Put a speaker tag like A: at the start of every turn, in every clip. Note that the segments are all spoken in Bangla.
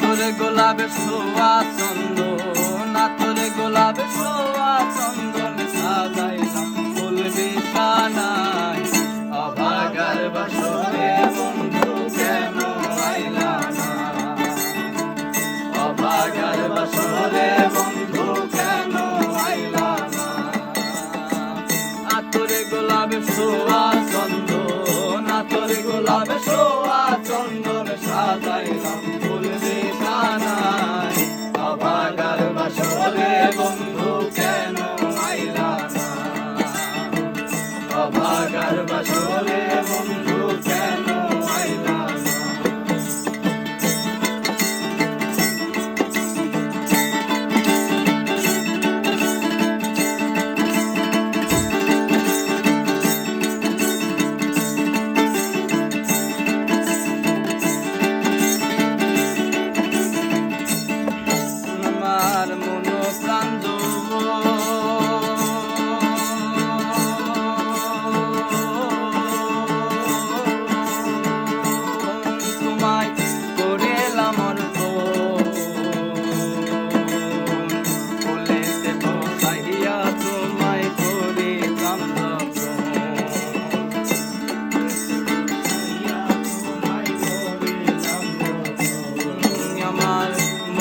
A: তোর গোলাপের সোয়া চন্দ্র।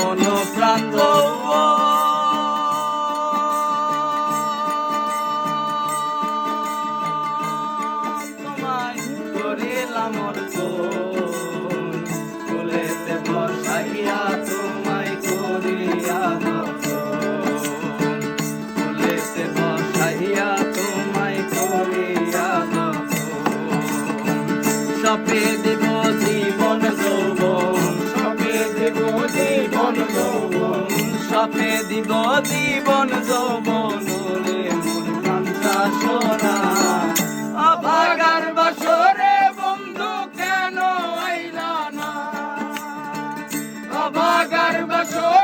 A: কোন প্রান্ত তোমায় করিলাম কুলেতে বসাইয়া তোমায় করিয়া কুলেতে বসাইয়া তোমায় করিয়া সপে দেব বাপে দিব জীবন যৌবন রে মন কাঞ্চা সোনা। অভাগার বসরে বন্ধু কেন আইলা না? অভাগার বসরে